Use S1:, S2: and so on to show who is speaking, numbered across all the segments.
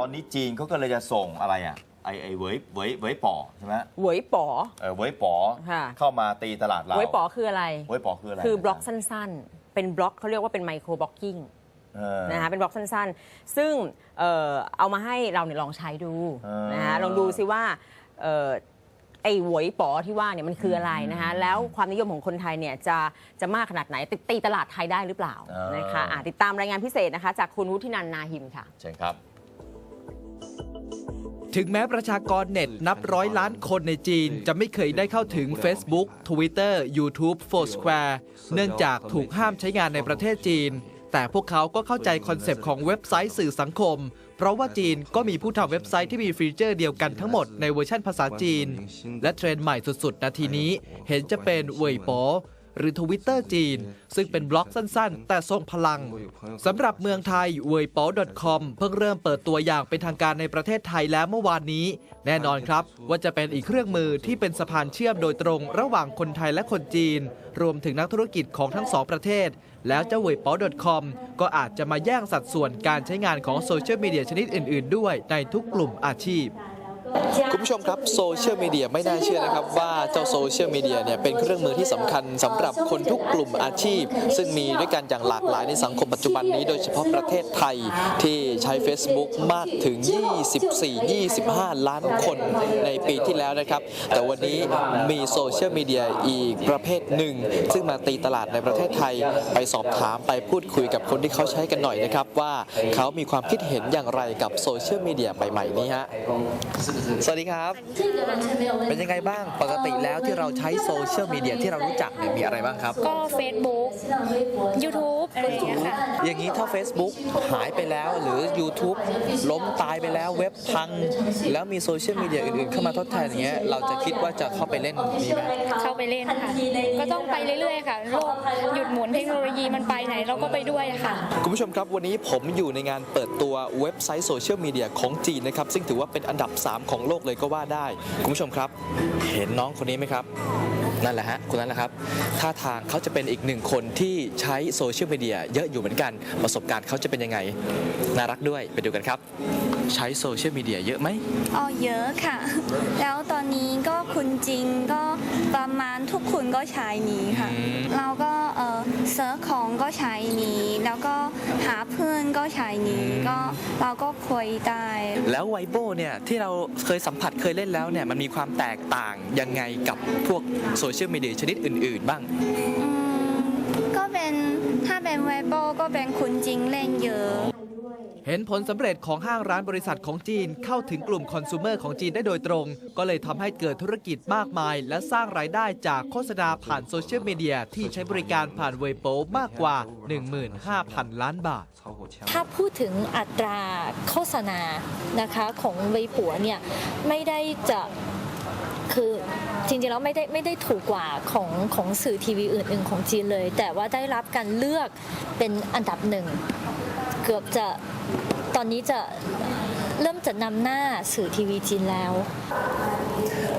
S1: อนนี้จีนเขาก็เลยจะส่งอะไรอะไอไอเหวยเหวยเหวยป๋อใช่ไหม
S2: เหวยป๋อ
S1: เออเหวยป๋อ
S2: ค่ะ
S1: เข้ามาตีตลาดเรา
S2: เหวยป๋อคืออะไร
S1: เหวยป๋อคืออะไร
S2: คือบล็อกสั้นๆ เป็นบล็อกเขาเรียกว่าเป็นไมโครบล็อกกิ้ง
S1: เออ
S2: นะคะเป็นบล็อกสั้นๆ ซึ่งเอ่อเอามาให้เราเนี่ยลองใช้ดู
S1: เออ
S2: นะคะลองดูซิว่าเอ่อไอ้หวยป๋อที่ว่าเนี่ยมันคืออะไรนะคะแล้วความนิยมของคนไทยเนี่ยจะจะมากขนาดไหนติดตีตลาดไทยได้หรือเปล่านะคะอะติดตามรายงานพิเศษนะคะ จากคุณวุฒินันท์นาหิมค่ะ
S1: เชิญครับ
S3: ถึงแม้ประชากรเน็ตนับร้อยล้านคนในจีน จะไม่เคยได้เข้าถึง Facebook Twitter YouTube Foursquare เนื่องจากถูกห้ามใช้งานในประเทศจีน แต่พวกเขาก็เข้าใจคอนเซปต์ของเว็บไซต์สื่อสังคม เพราะว่าจีนก็มีผู้ทำเว็บไซต์ที่มีฟีเจอร์เดียวกันทั้งหมดในเวอร์ชันภาษาจีน และเทรนด์ใหม่สุดๆ นาทีนี้ เห็นจะเป็นเว่ยโป หรือทวิตเตอร์จีน ซึ่งเป็นบล็อกสั้นๆ แต่ทรงพลังสำหรับเมืองไทย w e i p o com เพิ่งเริ่มเปิดตัวอย่างเป็นทางการในประเทศไทยแล้วเมื่อวานนี้ แน่นอนครับ ว่าจะเป็นอีกเครื่องมือที่เป็นสะพานเชื่อมโดยตรง ระหว่างคนไทยและคนจีน รวมถึงนักธุรกิจของทั้งสองประเทศ แล้วเจ้า w e i p o com ก็อาจจะมาแย่งสัดส่วนการใช้งานของโซเชียลมีเดียชนิดอื่น ๆ ด้วยในทุกกลุ่มอาชีพ
S4: คุณผู้ชมครับโซเชียลมีเดียไม่น่าเชื่อนะครับว่าเจ้าโซเชียลมีเดียเนี่ยเป็นเครื่องมือที่สำคัญสำหรับคนทุกกลุ่มอาชีพ ซึ่งมีด้วยกันอย่างหลากหลายในสังคมปัจจุบันนี้ โดยเฉพาะประเทศไทยที่ใช้ Facebook มากถึง 24-25 ล้านคนในปีที่แล้วนะครับ แต่วันนี้มีโซเชียลมีเดียอีกประเภทหนึ่ง ซึ่งมาตีตลาดในประเทศไทยไปสอบถามไปพูดคุยกับคนที่เขาใช้กันหน่อยนะครับว่าเขามีความคิดเห็นอย่างไรกับโซเชียลมีเดียใหม่ๆนี้ฮะสวัสดีครับ เป็นยังไงบ้างปกติแล้วที่เราใช้โซเชียลมีเดียที่เรารู้จักเนี่ยมีอะไรบ้างครับ
S5: ก็ Facebook YouTube อะไรอย่างเงี้ยค่ะ
S4: อย่างนี้ถ้า Facebook หายไปแล้วหรือ YouTube ล้มตายไปแล้วเว็บพัง แล้วมีโซเชียลมีเดียอื่นๆเข้ามาทดแทนอย่างเงี้ยเราจะคิดว่าจะเข้าไปเล่นมีไหม
S5: เข้าไปเล่นค่ะก็ต้องไปเรื่อยๆค่ะโลกหยุดหมุนเทคโนโลยีมันไปไหนเราก็ไปด้วยค่ะ
S4: คุณผู้ชมครับวันนี้ผมอยู่ในงานเปิดตัวเว็บไซต์โซเชียลมีเดียของจีนนะครับซึ่งถือว่าเป็นอันดับ 3ของโลกเลยก็ว่าได้ คุณผู้ชมครับ เห็นน้องคนนี้ไหมครับ นั่นแหละฮะคนนั้นแหละครับท่าทางเขาจะเป็นอีกหนึ่งคนที่ใช้โซเชียลมีเดียเยอะอยู่เหมือนกัน ประสบการณ์เขาจะเป็นยังไง น่ารักด้วยไปดูกันครับ ใช้โซเชียลมีเดียเยอะไหม
S6: อ๋อเยอะค่ะ แล้วตอนนี้ก็คุณจริงก็ประมาณทุกคนก็ใช้นี้ค่ะ
S4: อืม
S6: เราก็เออเซิร์ชของก็ใช้นี้ แล้วก็หาเพื่อนก็ใช้นี้ก็เราก็คุยได้
S4: แล้วไวโบเนี่ยที่เราเคยสัมผัสเคยเล่นแล้วเนี่ยมันมีความแตกต่างยังไงกับพวกโซเชียลมีเดียชนิดอื่น ๆ บ้าง
S6: อืมก็เป็นถ้าเป็นเวบโบก็เป็นคุณจริงเล่นเยอะ
S3: เห็นผลสำเร็จของห้างร้านบริษัทของจีนเข้าถึงกลุ่มคอน sumer ของจีนได้โดยตรง ก็เลยทำให้เกิดธุรกิจมากมาย และสร้างรายได้จากโฆษณาผ่านโซเชียลมีเดียที่ใช้บริการผ่านเว็บโปมากกว่า 15,000 ล้านบาท
S7: ถ้าพูดถึงอัตราโฆษณานะคะของเว็บปัวเนี่ยไม่ได้จะคือจริงๆแล้วไม่ได้ไม่ได้ถูกกว่าของของสื่อทีวีอื่นๆของจีนเลย แต่ว่าได้รับการเลือกเป็นอันดับหนึ่ง เกือบจะตอนนี้จะเริ่มจะนำหน้าสื่อทีวีจีนแล้ว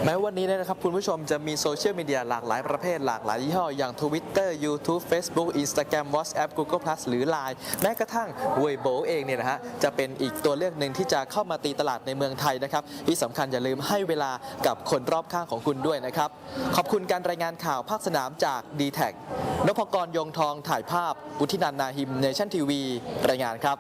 S4: แม้วันนี้นะครับคุณผู้ชมจะมีโซเชียลมีเดียหลากหลายประเภทหลากหลายยี่ห้อ อย่าง Twitter YouTube Facebook Instagram WhatsApp Google Plus หรือ Line แม้กระทั่ง Weibo เองเนี่ยนะฮะจะเป็นอีกตัวเลือกหนึ่งที่จะเข้ามาตีตลาดในเมืองไทยนะครับที่สำคัญอย่าลืมให้เวลากับคนรอบข้างของคุณด้วยนะครับ ขอบคุณการรายงานข่าวภาคสนามจาก d t แทนพกรยงทองถ่ายภาพ อุทินันนาหิมเนชั่นทีวีรายงานครับ